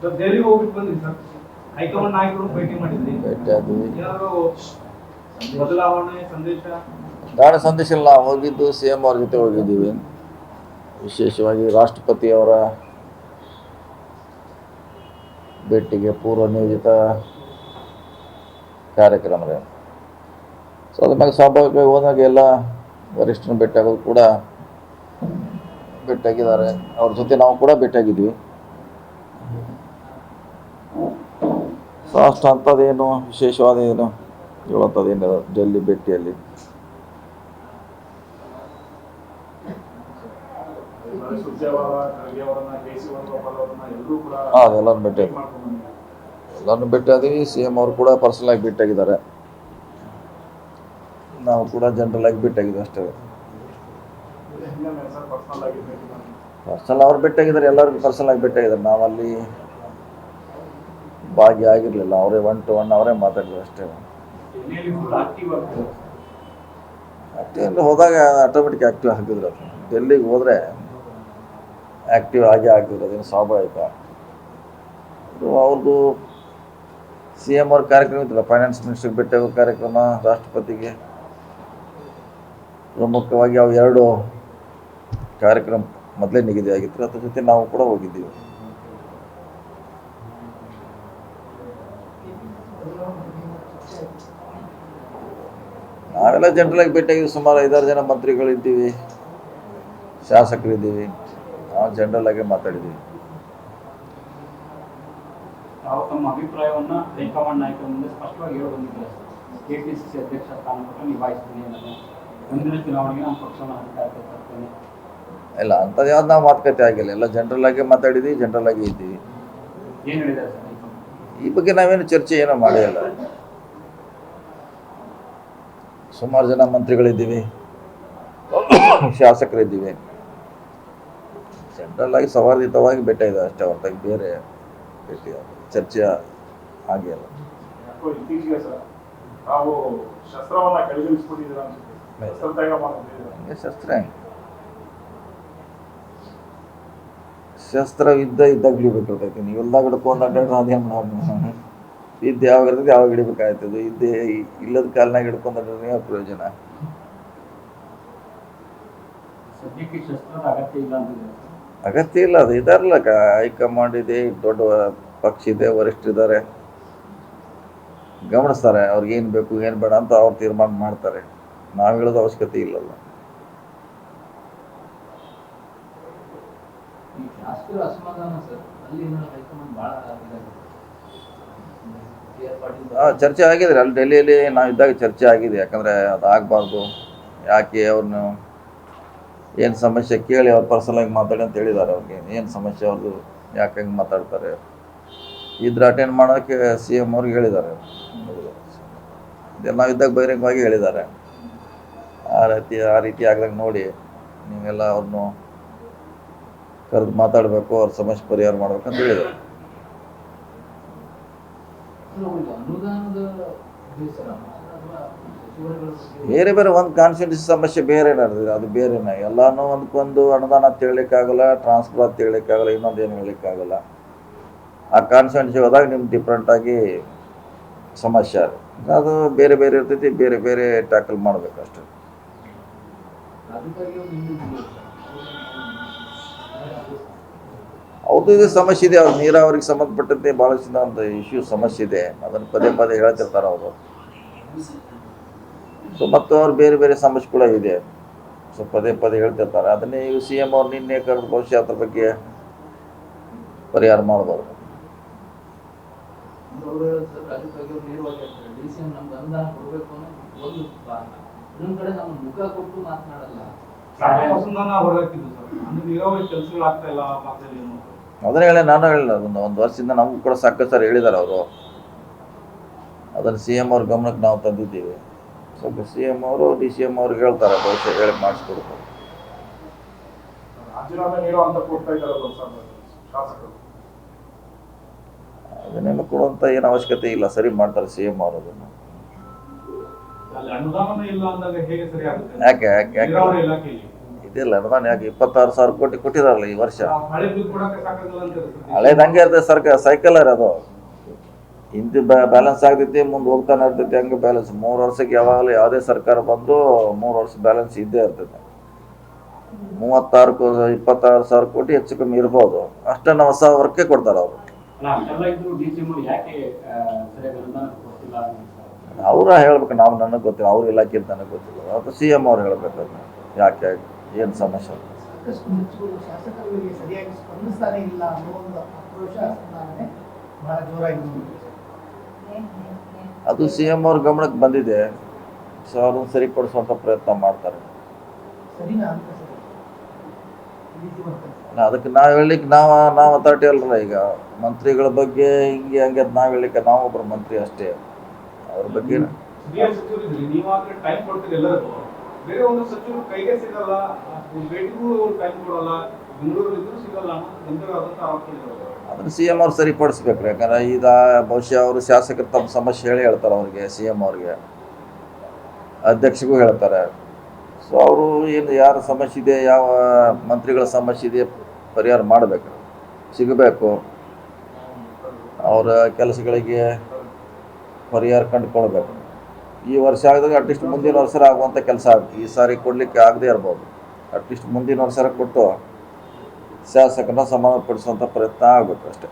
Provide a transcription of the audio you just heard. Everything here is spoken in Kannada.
ಸರ್ ದೆಹಲಿಗೆ ಹೋಗ್ಬಿಟ್ಟು ಬಂದ್ರಿ ಸರ್. ಹೈಕಮಾಂಡ್ ನಾಯಕರು ಭೇಟಿ ಮಾಡಿದ್ರಿ ಭೇಟಿ ಆದ್ವಿ. ಏನಾದ್ರು ಬದಲಾವಣೆ ಸಂದೇಶ? ಇಲ್ಲ ಸಂದೇಶ ನಾವು ಹೋಗಿದ್ದು ಸಿ ಎಂ ಅವ್ರ ಜೊತೆ ಹೋಗಿದ್ದೀವಿ. ವಿಶೇಷವಾಗಿ ರಾಷ್ಟ್ರಪತಿಯವರ ಭೇಟಿಗೆ ಪೂರ್ವ ನಿಯೋಜಿತ ಕಾರ್ಯಕ್ರಮ ರೀ. ಸೊ ಅದ್ರ ಮ್ಯಾಗ ಸ್ವಾಭಾವಿಕವಾಗಿ ಹೋದಾಗ ಎಲ್ಲ ವರಿಷ್ಠನ ಭೇಟಿಯಾಗೋದು ಕೂಡ ಭೇಟಿಯಾಗಿದ್ದಾರೆ. ಅವ್ರ ಜೊತೆ ನಾವು ಕೂಡ ಭೇಟಿಯಾಗಿದ್ವಿ. ಸೊ ಅಷ್ಟು ಅಂಥದ್ದೇನು ವಿಶೇಷವಾದ ಏನು ಹೇಳುವಂಥದ್ದೇನು ಡೆಲ್ಲಿ ಭೇಟಿಯಲ್ಲಿ ಅದೆಲ್ಲರೂ ಭೇಟಿ. ಎಲ್ಲರನ್ನು ಭೇಟಿ ಆದೀವಿ ಸಿ ಎಂ ಅವರು ಕೂಡ ಪರ್ಸನಲ್ ಆಗಿ ಭೇಟಿಯಾಗಿದ್ದಾರೆ ನಾವು ಕೂಡ ಜನರಲ್ ಆಗಿ ಭೇಟಿಯಾಗಿದ್ವಿ ಅಷ್ಟೇ. ಸರ್ ಪರ್ಸನಲ್ ಆಗಿ ಭೇಟಿ ಮಾಡಿ? ಪರ್ಸನಲ್ ಅವ್ರು ಭೇಟಿಯಾಗಿದ್ದಾರೆ ಎಲ್ಲರಿಗೂ ಪರ್ಸನಲ್ ಆಗಿ ಭೇಟಿಯಾಗಿದ್ದಾರೆ ನಾವಲ್ಲಿ ಭಾಗಿಯಾಗಿರಲಿಲ್ಲ ಅವರೇ ಒನ್ ಟು ಒನ್ ಅವರೇ ಮಾತಾಡಿದ್ರು ಅಷ್ಟೇ. ಡೆಲ್ಲಿಯಲ್ಲಿ ಆಕ್ಟಿವ್ ಆಗ್ತದೆ ಆ್ಯಕ್ಟಿವ್ ಹೋದಾಗ ಆಟೋಮೆಟಿಕ್ ಆ್ಯಕ್ಟಿವ್ ಆಗಿದ್ರು ಡೆಲ್ಲಿಗೆ ಹೋದರೆ ಆ್ಯಕ್ಟಿವ್ ಆಗಿ ಆಗಿದ್ರು. ಅದೇನು ಸ್ವಾಭಾವಿಕ. ಅದು ಅವ್ರದ್ದು ಸಿ ಎಂ ಅವ್ರ ಕಾರ್ಯಕ್ರಮ ಇತ್ತಲ್ಲ ಫೈನಾನ್ಸ್ ಮಿನಿಸ್ಟ್ರಿಗೆ ಭೇಟಿ ಆಗೋ ಕಾರ್ಯಕ್ರಮ ರಾಷ್ಟ್ರಪತಿಗೆ. ಪ್ರಮುಖವಾಗಿ ಅವು ಎರಡು ಕಾರ್ಯಕ್ರಮ ಮೊದಲೇ ನಿಗದಿ ಆಗಿತ್ತು ಅದ್ರ ಜೊತೆ ನಾವು ಕೂಡ ಹೋಗಿದ್ದೀವಿ. ನಾವೆಲ್ಲ ಜನರಲಾಗಿ ಭೇಟಿಯಾಗಿ ಸುಮಾರು ಐದಾರು ಜನ ಮಂತ್ರಿಗಳಿದ್ದೀವಿ ಶಾಸಕರಿದ್ದೀವಿ. ನಾವು ಜನರಲ್ ಆಗಿ ಮಾತಾಡಿದ್ದೀವಿ. ತಾವು ತಮ್ಮ ಅಭಿಪ್ರಾಯವನ್ನು ಹೈಕಮಾಂಡ್ ನಾಯಕರ ಮುಂದೆ ಸ್ಪಷ್ಟವಾಗಿ ಹೇಳಿ ಬಂದಿದ್ದಾರೆ? ಕೆಪಿಸಿಸಿ ಅಧ್ಯಕ್ಷ ಸ್ಥಾನ ಕೊಟ್ಟು ನಿಭಾಯಿಸ್ತೀನಿ ಅನ್ನೋದು. ಮುಂದಿನ ಚುನಾವಣೆಗೆ ನಮ್ಮ ಪಕ್ಷವನ್ನು ಅಧಿಕಾರಕ್ಕೆ ತರ್ತೇನೆ. ಇಲ್ಲ ಅಂಥದ್ದು ಯಾವ್ದು ನಾವು ಮಾತುಕತೆ ಆಗಿಲ್ಲ. ಎಲ್ಲ ಜನರಲ್ ಆಗಿ ಮಾತಾಡಿದ್ದೀವಿ ಜನರಲ್ ಆಗಿ ಇದ್ದೀವಿ. ಏನು ಹೇಳಿದ್ದಾರೆ ಸರ್ ಈ ಬಗ್ಗೆ ನಾವೇನು ಚರ್ಚೆ ಏನೋ ಮಾಡೇ ಇಲ್ಲ ಸುಮಾರು ಜನ ಮಂತ್ರಿಗಳಿದ್ದೀವಿ. ಶಾಸಕರಿದ್ದೀವಿ. ಸೆಂಟ್ರಲ್ ಆಗಿ ಸವಾರ್ಧಿತವಾಗಿ ಬೆಟ್ಟ ಇದೆ ಅಷ್ಟೇ ಹೊರತಾಗಿ ಬೇರೆ ಭೇಟಿ ಚರ್ಚೆ ಹಾಗೆ ಅಲ್ಲ. ಶಸ್ತ್ರ ಶಸ್ತ್ರವಿದ್ದ ಇದ್ದಾಗ್ಲೂ ಹಂಗೆ ಶಸ್ತ್ರ ಹೆಂಗೆ. ಶಸ್ತ್ರ ಯುದ್ಧ ಇದ್ದಾಗ ಹಿಡಿಬೇಕಾಗ್ತೈತಿ ನೀವು ಇಲ್ದಾಗ ಹಿಡ್ಕೊಂಡು ಅಡ್ಡಾಡ್ರೆ ಅದೇನು ಮಾಡೋದು ಯುದ್ಧ ಯಾವಾಗ ಇರ್ತದೆ ಯಾವಾಗ ಹಿಡಿಬೇಕಾಗ್ತದೆ ಇದ್ದೇ ಇಲ್ಲದ ಕಾಲನಾಗ ಹಿಡ್ಕೊಂಡ್ರೆ ಪ್ರಯೋಜನ. ಅಗತ್ಯ ಇಲ್ಲ ಅದು ಇದಾರಲ್ಲ ಹೈಕಮಾಂಡ್ ಇದೆ ದೊಡ್ಡ ಪಕ್ಷ ಇದೆ ವರಿಷ್ಠರಿದ್ದಾರೆ ಗಮನಿಸ್ತಾರೆ ಅವ್ರಿಗೆ ಏನು ಬೇಕು ಏನು ಬೇಡ ಅಂತ ಅವ್ರು ತೀರ್ಮಾನ ಮಾಡ್ತಾರೆ. ನಾವು ಹೇಳೋದು ಅವಶ್ಯಕತೆ ಇಲ್ಲಲ್ಲ. ಶಾಸಕರ ಅಸಮಾಧಾನ ಸರ್ ಅಲ್ಲಿ ಹೈಕಮಾಂಡ್ ಬಹಳ ಚರ್ಚೆ ಆಗಿದೆ. ಅಲ್ಲಿ ಡೆಲ್ಲಿಯಲ್ಲಿ ನಾವು ಇದ್ದಾಗ ಚರ್ಚೆ ಆಗಿದೆ. ಯಾಕಂದರೆ ಅದು ಆಗಬಾರ್ದು. ಯಾಕೆ ಅವ್ರನ್ನ ಏನು ಸಮಸ್ಯೆ ಕೇಳಿ ಅವ್ರು ಪರ್ಸನಲಾಗಿ ಮಾತಾಡಿ ಅಂತ ಹೇಳಿದ್ದಾರೆ ಅವ್ರಿಗೆ. ಏನು ಸಮಸ್ಯೆ ಅವ್ರದ್ದು? ಯಾಕೆ ಹಂಗೆ ಮಾತಾಡ್ತಾರೆ? ಇದ್ರ ಅಟೆಂಡ್ ಮಾಡೋಕ್ಕೆ ಸಿ ಎಂ ಅವ್ರಿಗೆ ಹೇಳಿದ್ದಾರೆ. ನಾವು ಇದ್ದಾಗ ಬಹಿರಂಗವಾಗಿ ಹೇಳಿದ್ದಾರೆ. ಆ ರೀತಿ ಆ ರೀತಿ ಆಗ್ದಾಗ ನೋಡಿ ನೀವೆಲ್ಲ ಅವ್ರನ್ನು ಕರೆದು ಮಾತಾಡಬೇಕು, ಅವ್ರ ಸಮಸ್ಯೆ ಪರಿಹಾರ ಮಾಡ್ಬೇಕಂತ ಹೇಳಿದ್ದಾರೆ ಸರ್, ಅವ್ರಿಗೆ ಅನುದಾನದ ಬೇಸರ ಅಥವಾ ಸಚಿವರುಗಳ ಬಗ್ಗೆ ಬೇರೆ ಬೇರೆ ಒಂದು ಕಾನ್ಸ್ಟಿಟ್ಯೂನ್ಸಿ ಸಮಸ್ಯೆ ಬೇರೆ ನಡೆದಿದೆ ಅದು ಬೇರೆನೇ ಎಲ್ಲಾನು ಒಂದಕ್ಕೊಂದು ಅನುದಾನ ಅಂತ ಟ್ರಾನ್ಸ್ಫರ್ ಅಂತ ಹೇಳಲಿಕ್ಕಾಗಲ್ಲ ಇನ್ನೊಂದು ಏನು ಹೇಳಲಿಕ್ಕಾಗಲ್ಲ ಆ ಕಾನ್ಸ್ಟಿಟ್ಯೂನ್ಸಿ ಹೋದಾಗ ನಿಮ್ಗೆ ಡಿಫ್ರೆಂಟಾಗಿ ಸಮಸ್ಯೆ ಅದು. ಬೇರೆ ಬೇರೆ ಇರ್ತೈತಿ, ಬೇರೆ ಬೇರೆ ಟ್ಯಾಕಲ್ ಮಾಡಬೇಕು ಅಷ್ಟೇ ರಾಜಕಾರಣಿಗಳು ನಿಂದಿದ್ರು ಸರ್. ಅವ್ರದ್ದು ಇದು ಸಮಸ್ಯೆ ಇದೆ, ಅವ್ರ ನೀರಾವರಿಗೆ ಸಂಬಂಧಪಟ್ಟಂತೆ ಭಾಳಷ್ಟು ಒಂದು ಇಶ್ಯೂ ಸಮಸ್ಯೆ ಇದೆ ಅದನ್ನು ಪದೇ ಪದೇ ಹೇಳ್ತಿರ್ತಾರೆ ಅವರು ಸೊ ಮತ್ತು ಅವ್ರು ಬೇರೆ ಬೇರೆ ಸಮಸ್ಯೆ ಕೂಡ ಇದೆ. ಸೊ ಪದೇ ಪದೇ ಹೇಳ್ತಿರ್ತಾರೆ. ಅದನ್ನೇ ಇವು ಸಿ ಎಂ ಅವ್ರು ನಿನ್ನೆ ಕರೆದು ಬಹುಶಃ ಅದ್ರ ಬಗ್ಗೆ ಪರಿಹಾರ ಮಾಡ್ಬೋದು ಎಂ ಒಂದು. ಅದನ್ನ ಹೇಳಿ ನಾನು ಹೇಳಿಲ್ಲ ಅದನ್ನು. ಒಂದು ವರ್ಷದಿಂದ ನಮಗೂ ಕೂಡ ಸಾಕಷ್ಟು ಸರ್ ಹೇಳಿದ್ದಾರೆ ಅವರು. ಅದನ್ನು ಸಿ ಎಂ ಅವ್ರ ಗಮನಕ್ಕೆ ನಾವು ತಂದಿದ್ದೀವಿ. ಸ್ವಲ್ಪ ಸಿ ಎಂ ಅವರು ಡಿ ಸಿ ಎಂ ಅವ್ರಿಗೆ ಹೇಳ್ತಾರೆ ಬಹುಶಃ ಹೇಳಿ ಮಾಡಿಸ್ಕೊಡ್ತಾರೆ ಅದನ್ನೆಲ್ಲ ಕೊಡುವಂಥ ಏನು ಅವಶ್ಯಕತೆ ಇಲ್ಲ ಸರಿ ಮಾಡ್ತಾರೆ ಸಿ ಎಂ ಅವರು ಅದನ್ನು. ಯಾಕೆ ಯಾಕೆ ಯಾಕೆ? ನೀರಾವರಿ ಇದಿಲ್ಲ ಅನುದಾನ ಯಾಕೆ? ಇಪ್ಪತ್ತಾರು ಸಾವಿರ ಕೋಟಿ ಕೊಟ್ಟಿದಾರಲ್ಲ ಈ ವರ್ಷ. ಹಳೇದು ಹಂಗೆ ಇರ್ತದೆ ಸರ್ಕಾರ ಸೈಕಲ್ ಅದು. ಹಿಂದೆ ಬ್ಯಾಲೆನ್ಸ್ ಆಗ್ತೈತಿ ಮುಂದೆ ಹೋಗ್ತಾನೆ ಇರ್ತೈತಿ ಹಂಗೆ ಬ್ಯಾಲೆನ್ಸ್ ಮೂರು ವರ್ಷಕ್ಕೆ ಯಾವಾಗಲೂ ಯಾವುದೇ ಸರ್ಕಾರ ಬಂದು ಮೂರು ವರ್ಷ ಬ್ಯಾಲೆನ್ಸ್ ಇದ್ದೇ ಇರ್ತೈತೆ. ಮೂವತ್ತಾರು ಕೋ ಇಪ್ಪತ್ತಾರು ಸಾವಿರ ಕೋಟಿ ಹೆಚ್ಚು ಕಮ್ಮಿ ಇರ್ಬೋದು. ಅಷ್ಟನ್ನು ಹೊಸ ವರ್ಕೇ ಕೊಡ್ತಾರೆ ಅವರು. ಅವ್ರ ಹೇಳ್ಬೇಕು ನಾವು ನನಗೆ ಗೊತ್ತಿಲ್ಲ ಅವ್ರ ಇಲಾಖೆ ನನಗೆ ಗೊತ್ತಿಲ್ಲ. ಅದು ಸಿ ಎಂ ಅವ್ರು ಹೇಳ್ಬೇಕು ಅದನ್ನ. ಯಾಕೆ ಏನು ಸಮಸ್ಯೆ? ಸರಿಯಾಗಿ ಸ್ಪಂದಿಸ್ತಾನೆ ಇಲ್ಲ ಅನ್ನೋ ಒಂದು ಆಕ್ರೋಶ ಅದು ಸಿ ಎಂ ಅವ್ರ ಗಮನಕ್ಕೆ ಬಂದಿದೆ. ಸೊ ಅದನ್ನ ಸರಿಪಡಿಸುವಂಥ ಪ್ರಯತ್ನ ಮಾಡ್ತಾರೆ. ಅದಕ್ಕೆ ನಾವು ಹೇಳಲಿಕ್ಕೆ ನಾವು ನಾವು ಅಥಾರಿಟಿ ಅಲ್ರ ಈಗ. ಮಂತ್ರಿಗಳ ಬಗ್ಗೆ ಹಿಂಗೆ ಹಂಗೆ ನಾವ್ ನಾವು ಹೇಳಲಿಕ್ಕೆ ನಾವೊಬ್ಬರು ಮಂತ್ರಿ ಅಷ್ಟೇ. ಅವ್ರ ಬಗ್ಗೆ ಟೈಮ್ ಕೊಡ್ತೀರಿ ಎಲ್ಲರಿಗೂ. ಬೇರೆ ಒಂದು ಸಚಿವರು ಕೈಗೆ ಸಿಗಲ್ಲ ಭೇಟಿಗೂ ಟೈಮ್ ಕೊಡಲ್ಲ. ಅದನ್ನು ಸಿ ಎಂ ಅವ್ರು ಸರಿಪಡಿಸ್ಬೇಕು, ಯಾಕಂದ್ರೆ ಈಗ ಬಹುಶಃ ಅವರು ಶಾಸಕರು ತಮ್ಮ ಸಮಸ್ಯೆ ಹೇಳಿ ಹೇಳ್ತಾರೆ ಅವ್ರಿಗೆ ಸಿ ಎಂ ಅವ್ರಿಗೆ. ಅಧ್ಯಕ್ಷಗೂ ಹೇಳ್ತಾರೆ. ಸೊ ಅವರು ಏನು, ಯಾರ ಸಮಸ್ಯೆ ಇದೆ, ಯಾವ ಮಂತ್ರಿಗಳ ಸಮಸ್ಯೆ ಇದೆ, ಪರಿಹಾರ ಮಾಡಬೇಕು. ಸಿಗಬೇಕು. ಅವರ ಕೆಲಸಗಳಿಗೆ ಪರಿಹಾರ ಕಂಡುಕೊಳ್ಬೇಕು. ಈ ವರ್ಷ ಆಗಿದಾಗ ಅಟ್ಲೀಸ್ಟ್ ಮುಂದಿನ ವರ್ಷ ಆಗುವಂಥ ಕೆಲಸ ಆಗುತ್ತೆ. ಈ ಸಾರಿ ಕೊಡಲಿಕ್ಕೆ ಆಗದೇ ಇರ್ಬೋದು. ಅಟ್ಲೀಸ್ಟ್ ಮುಂದಿನ ವರ್ಷ ಕೊಟ್ಟು ಶಾಸಕರನ್ನ ಸಮಾಧಾನಪಡಿಸುವಂಥ ಪ್ರಯತ್ನ ಆಗಬೇಕು ಅಷ್ಟೇ.